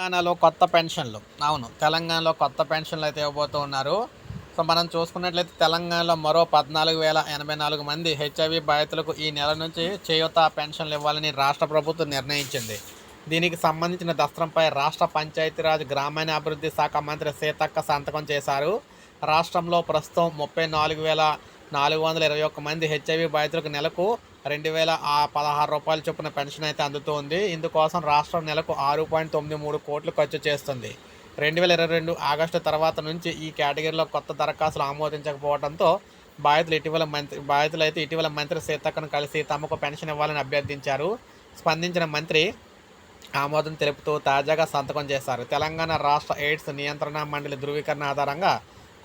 తెలంగాణలో కొత్త పెన్షన్లు. అవును తెలంగాణలో కొత్త పెన్షన్లు అయితే ఇవ్వబోతూ ఉన్నారు. సో మనం చూసుకున్నట్లయితే తెలంగాణలో మరో పద్నాలుగు వేల ఎనభై నాలుగు మంది హెచ్ఐవి బాధితులకు ఈ నెల నుంచి చేయూత పెన్షన్లు ఇవ్వాలని రాష్ట్ర ప్రభుత్వం నిర్ణయించింది. దీనికి సంబంధించిన దస్త్రంపై రాష్ట్ర పంచాయతీరాజ్ గ్రామీణాభివృద్ధి శాఖ మంత్రి సీతక్క సంతకం చేశారు. రాష్ట్రంలో ప్రస్తుతం ముప్పై నాలుగు వేల నాలుగు వందల ఇరవై ఒక్క మంది హెచ్ఐవి బాధితులకు నెలకు రెండు వేల పదహారు రూపాయల చొప్పున పెన్షన్ అయితే అందుతోంది. ఇందుకోసం రాష్ట్రం నెలకు ఆరు పాయింట్ తొమ్మిది మూడు కోట్లు ఖర్చు చేస్తుంది. రెండు వేల ఇరవై రెండు ఆగస్టు తర్వాత నుంచి ఈ కేటగిరీలో కొత్త దరఖాస్తులు ఆమోదించకపోవడంతో బాధితులు ఇటీవల మంత్రి బాధితులు అయితే ఇటీవల మంత్రి సీతక్కను కలిసి తమకు పెన్షన్ ఇవ్వాలని అభ్యర్థించారు. స్పందించిన మంత్రి ఆమోదం తెలుపుతూ తాజాగా సంతకం చేశారు. తెలంగాణ రాష్ట్ర ఎయిడ్స్ నియంత్రణ మండలి ధృవీకరణ ఆధారంగా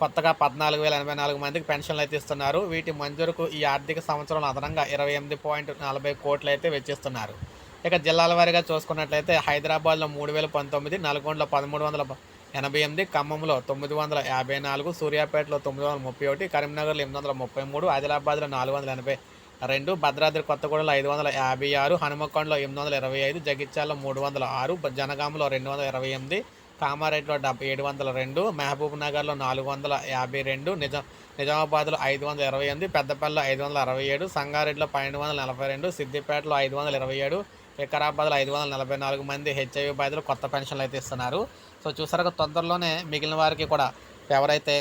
కొత్తగా పద్నాలుగు వేల ఎనభై నాలుగు మందికి పెన్షన్లు అయితే ఇస్తున్నారు. వీటి మంజూరుకు ఈ ఆర్థిక సంవత్సరంలో అదనంగా ఇరవై ఎనిమిది పాయింట్ నలభై కోట్లు అయితే వెచ్చిస్తున్నారు. ఇక జిల్లాల వారీగా చూసుకున్నట్లయితే హైదరాబాద్లో మూడు వేల పంతొమ్మిది నల్గొండలో పదమూడు వందల ఎనభై ఎనిమిది ఖమ్మంలో తొమ్మిది వందల యాభై నాలుగు సూర్యాపేటలో తొమ్మిది వందల ముప్పై ఒకటి కరీంనగర్లో ఎనిమిది వందల ముప్పై మూడు ఆదిలాబాద్లో నాలుగు వందల ఎనభై రెండు భద్రాద్రి కొత్తగూడలో ఐదు వందల యాభై ఆరు హనుమకొండలో ఎనిమిది వందల ఇరవై ఐదు జగిత్యాలలో మూడు వందల ఆరు జనగాంలో రెండు వందల ఇరవై ఎనిమిది కామారెడ్డిలో డెబ్బై ఏడు వందల రెండు మహబూబ్ నగర్లో నాలుగు వందల యాభై రెండు నిజాం నిజామాబాద్లో ఐదు వందల ఇరవై ఎనిమిది పెద్దపల్లిలో ఐదు వందల అరవై ఏడు సంగారెడ్డిలో పన్నెండు వందల నలభై రెండు సిద్దిపేటలో ఐదు వందల ఇరవై ఏడు వికారాబాద్లో ఐదు వందల నలభై నాలుగు మంది హెచ్ఐవి బాధితులు కొత్త పెన్షన్లు అయితే ఇస్తున్నారు. సో చూసారు తొందరలోనే మిగిలిన వారికి కూడా ఎవరైతే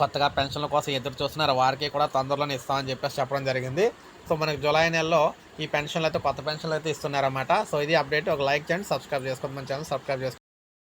కొత్తగా పెన్షన్ల కోసం ఎదురు చూస్తున్నారో వారికి కూడా తొందరలోనే ఇస్తామని చెప్పేసి చెప్పడం జరిగింది. సో మనకి జూలై నెలలో ఈ పెన్షన్లు అయితే కొత్త పెన్షన్లు అయితే ఇస్తున్నారన్నమాట. సో ఇది అప్డేట్. ఒక లైక్ చేయండి సబ్స్క్రైబ్ చేసుకోండి. మన ఛానల్ సబ్స్క్రైబ్ చేసుకోండి.